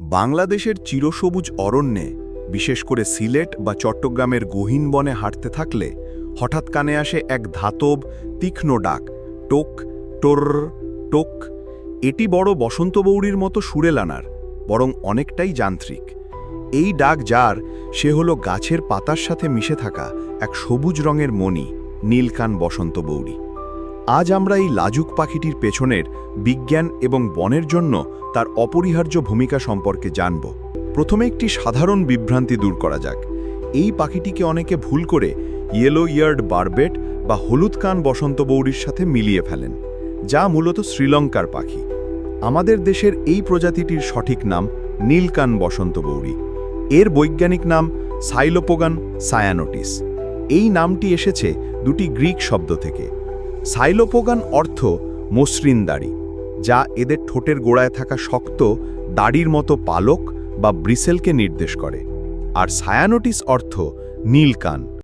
বাংলাদেশের চিরসবুজ অরণ্যে, বিশেষ করে সিলেট বা চট্টগ্রামের গহীন বনে হাঁটতে থাকলে, হঠাৎ কানে আসে এক ধাতব, তীক্ষ্ণ ডাক, টোক, টোর, টোক। এটি বড় বসন্ত বৌড়ির মতো সুরেলানার, বরং অনেকটাই যান্ত্রিক। এই ডাক যার, সে হলো গাছের পাতার সাথে মিশে থাকা এক সবুজ রঙের মণি, নীলকান বসন্ত বৌড়ি আজ আমরা এই লাজুক পাখিটির পেছনের বিজ্ঞান এবং বনের জন্য তার অপরিহার্য ভূমিকা সম্পর্কে জানব। প্রথমে একটি সাধারণ বিভ্রান্তি দূর করা যাক। এই পাখিটিকে অনেকে ভুল করে ইয়েলো ইয়ার্ড বারবেট বা হলুদ কান বসন্ত বৌড়ির সাথে মিলিয়ে ফেলেন, যা মূলত শ্রীলঙ্কার পাখি। আমাদের দেশের এই প্রজাতিটির সঠিক নাম নীলকান বসন্ত বৌড়ি এর বৈজ্ঞানিক নাম সাইলোপোগান সায়ানোটিস। এই নামটি এসেছে দুটি গ্রিক শব্দ থেকে। সাইলোপোগান অর্থ মসৃণ দাড়ি, যা এদের ঠোঁটের গোড়ায় থাকা শক্ত, দাড়ির মতো পালক বা ব্রিসেলকে নির্দেশ করে। আর সায়ানোটিস অর্থ নীলকান